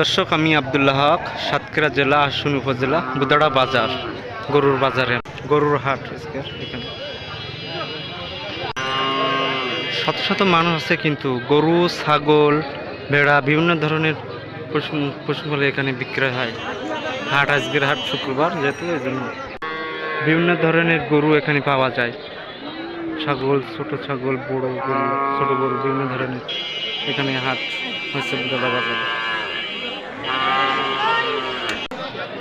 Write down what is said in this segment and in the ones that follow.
দর্শক, আমি আবদুল্লাহ হক, সাতক্ষীরা জেলা আসুন উপজেলা, বুদাড়া বাজার, গরুর বাজারে গরুর হাট এখানে। শত শত মানুষ আছে কিন্তু গরু, ছাগল, ভেড়া, বিভিন্ন ধরনের পশু পশুগুলো এখানে বিক্রয় হয়। হাট আজকের হাট শুক্রবার যেহেতু এই জন্য বিভিন্ন ধরনের গরু এখানে পাওয়া যায়। ছাগল, ছোট ছাগল, বড় গরু, ছোট গরু, বিভিন্ন ধরনের এখানে হাট হচ্ছে বুদাড়া বাজারে।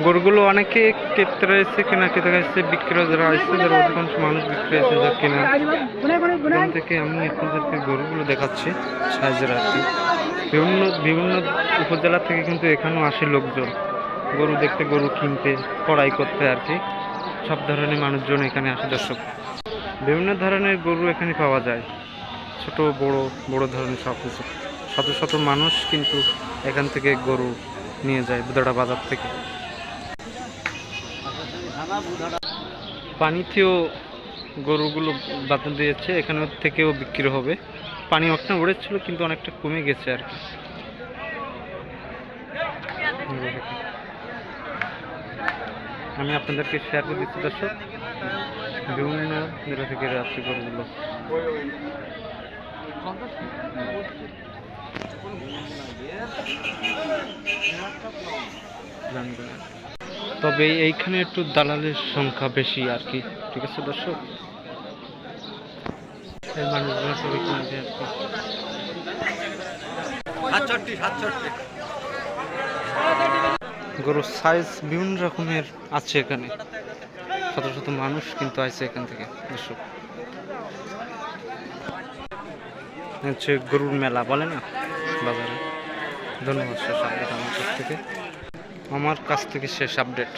গরুগুলো অনেকে কেতরা এসে কেনা কেতরা এসে বিক্রয় যারা আসছে যারা অধিকাংশ মানুষ বিক্রি আছে যা কেনা। এখান থেকে আমি আপনাদেরকে গরুগুলো দেখাচ্ছি, সাইজের আর কি। বিভিন্ন বিভিন্ন উপজেলা থেকে কিন্তু এখানেও আসে লোকজন। গরু দেখতে, গরু কিনতে, কড়াই করতে আর কি। সব ধরনের মানুষজন এখানে আসে, দর্শক। বিভিন্ন ধরনের গরু এখানে পাওয়া যায়। ছোট, বড় বড় ধরনের সব কিছু। শত শত মানুষ কিন্তু এখান থেকে গরু নিয়ে যায়, বুদাড়া বাজার থেকে। পানিতেও গরুগুলো বাধা দিয়েছে এখানে থেকেও বিক্রি হবে। পানি অনেকটা উড়েছিল, কিন্তু অনেকটা কমে গেছে আর কি। আমি আপনাদেরকে শেয়ার করে দিচ্ছি, দর্শক। বিভিন্ন জায়গা থেকে গরুগুলো। কি। তবে এইখানে একটু দালালের সংখ্যা বেশি আর কি। ঠিক আছে দর্শক? মানুষগুলো সবাই আর কি গরুর সাইজ বিভিন্ন রকমের আছে এখানে। শত শত মানুষ কিন্তু আছে এখান থেকে দর্শক। হচ্ছে গরুর মেলা বলে না? বাজারে। ধন্যবাদ আমার থেকে। আমার কাছ থেকে শেষ আপডেট।